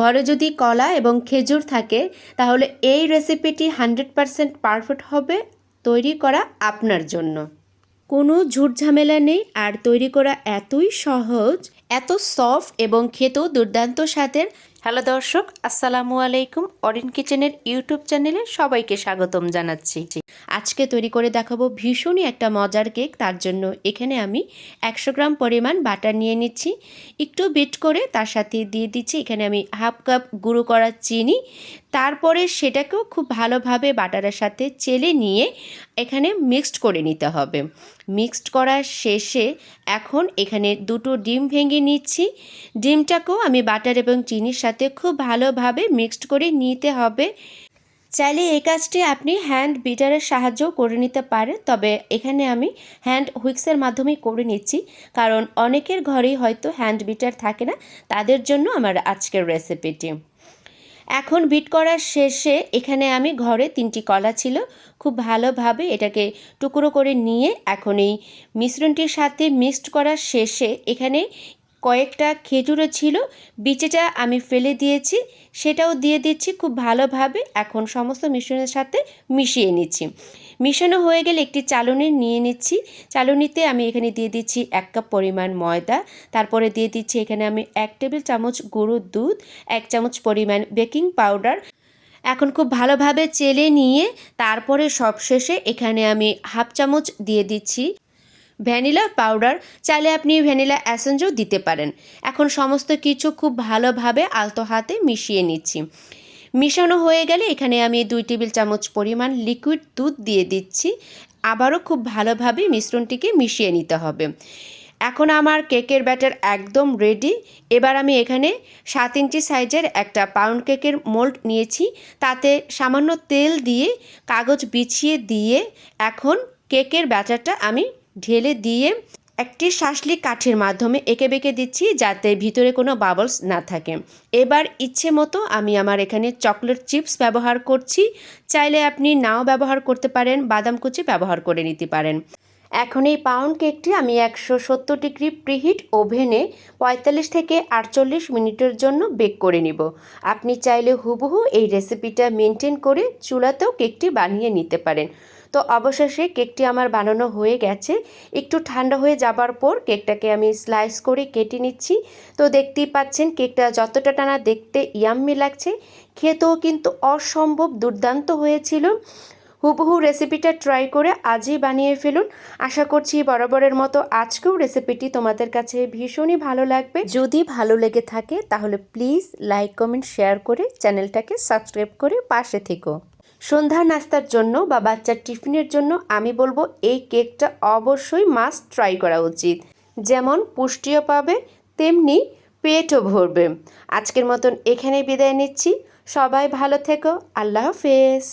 ঘরে যদি কলা এবং খেজুর থাকে, তাহলে এই রেসিপিটি হান্ড্রেড পারসেন্ট পারফেক্ট হবে তৈরি করা আপনার জন্য। কোনো ঝামেলা নেই, আর তৈরি করা এতই সহজ, এত সফট এবং খেতেও দুর্দান্ত স্বাদের হ্যালো দর্শক, আসসালামু আলাইকুম অরিন কিচেনের ইউটিউব চ্যানেলে সবাইকে স্বাগতম জানাচ্ছি। আজকে তৈরি করে দেখাবো ভীষণই একটা মজার কেক, তার জন্য এখানে আমি একশো গ্রাম পরিমাণ বাটার নিয়ে নিচ্ছি। একটু বিট করে তার সাথে দিয়ে দিচ্ছি, এখানে আমি হাফ কাপ গুঁড়ো করা চিনি। তারপরে সেটাকেও খুব ভালোভাবে বাটারের সাথে চেলে নিয়ে এখানে মিক্সড করে নিতে হবে। মিক্সড করার শেষে এখন এখানে দুটো ডিম ভেঙে নিচ্ছি। ডিমটাকেও আমি বাটার এবং চিনির সাথে খুব ভালোভাবে মিক্সড করে নিতে হবে। চাইলে এই কাজটি আপনি হ্যান্ড বিটারের সাহায্যও করে নিতে পারেন তবে এখানে আমি হ্যান্ড হুইক্সের মাধ্যমেই করে নিচ্ছি। কারণ অনেকের ঘরেই হয়তো হ্যান্ড বিটার থাকে না, তাদের জন্য আমার আজকের রেসিপিটি এখন বিট করার শেষে এখানে আমি ঘরে তিনটি কলা ছিল। খুব ভালোভাবে এটাকে টুকরো করে নিয়ে এখন এই মিশ্রণটির সাথে মিক্সড করার শেষে এখানে কয়েকটা খেজুরও ছিল। বিচেটা আমি ফেলে দিয়েছি। সেটাও দিয়ে দিচ্ছি খুব ভালোভাবে। এখন সমস্ত মিশ্রণের সাথে মিশিয়ে নিচ্ছি। মিশানো হয়ে গেলে একটি চালনি নিয়ে নিচ্ছি। চালনিতে আমি এখানে দিয়ে দিচ্ছি এক কাপ পরিমাণ ময়দা। তারপরে দিয়ে দিচ্ছি এখানে আমি এক টেবিল চামচ গরুর দুধ, এক চামচ পরিমাণ বেকিং পাউডার। এখন খুব ভালোভাবে চেলে নিয়ে তারপরে সবশেষে এখানে আমি হাফ চামচ দিয়ে দিচ্ছি ভ্যানিলা পাউডার চাইলে আপনি ভ্যানিলা অ্যাসেঞ্জও দিতে পারেন। এখন সমস্ত কিছু খুব ভালোভাবে আলতো হাতে মিশিয়ে নিচ্ছি। মিশানো হয়ে গেলে এখানে আমি দুই টেবিল চামচ পরিমাণ লিকুইড দুধ দিয়ে দিচ্ছি। আবারও খুব ভালোভাবে মিশ্রণটিকে মিশিয়ে নিতে হবে। এখন আমার কেকের ব্যাটার একদম রেডি। এবার আমি এখানে সাত ইঞ্চি সাইজের একটা পাউন্ড কেকের মোল্ড নিয়েছি। তাতে সামান্য তেল দিয়ে কাগজ বিছিয়ে দিয়ে এখন কেকের ব্যাটারটা আমি ঢেলে দিয়ে একটি শাসলি কাঠের মাধ্যমে এঁকে বেঁকে দিচ্ছি যাতে ভিতরে কোনো বাবলস না থাকে। এবার ইচ্ছে মতো আমি আমার এখানে চকলেট চিপস ব্যবহার করছি। চাইলে আপনি নাও ব্যবহার করতে পারেন, বাদাম কুচি ব্যবহার করে নিতে পারেন। এখন এই পাউন্ড কেকটি আমি একশো সত্তর ডিগ্রি প্রিহিট ওভেনে পঁয়তাল্লিশ থেকে আটচল্লিশ মিনিটের জন্য বেক করে নিব। আপনি চাইলে হুবহু এই রেসিপিটা মেনটেন করে চুলাতেও কেকটি বানিয়ে নিতে পারেন। তো অবশেষে কেকটি আমার বানানো হয়ে গেছে। একটু ঠান্ডা হয়ে যাবার পর কেকটাকে আমি স্লাইস করে কেটে নিচ্ছি। তো দেখতেই পাচ্ছেন কেকটা যতটা টানা দেখতে ইয়াম্মি লাগছে। খেতেও কিন্তু অসম্ভব দুর্দান্ত হয়েছিল। হুবহু রেসিপিটা ট্রাই করে আজই বানিয়ে ফেলুন। আশা করছি বরাবরের মতো আজকেও রেসিপিটি তোমাদের কাছে ভীষণই ভালো লাগবে। যদি ভালো লেগে থাকে তাহলে প্লিজ লাইক কমেন্ট শেয়ার করে চ্যানেলটাকে সাবস্ক্রাইব করে পাশে থেকো। সন্ধ্যা নাস্তার জন্য বা বাচ্চার টিফিনের জন্য আমি বলব এই কেকটা অবশ্যই মাস্ট ট্রাই করা উচিত। যেমন পুষ্টিও পাবে, তেমনি পেটও ভরবে। আজকের মতন এখানে বিদায় নিচ্ছি। সবাই ভালো থেকো। আল্লাহ হাফেজ।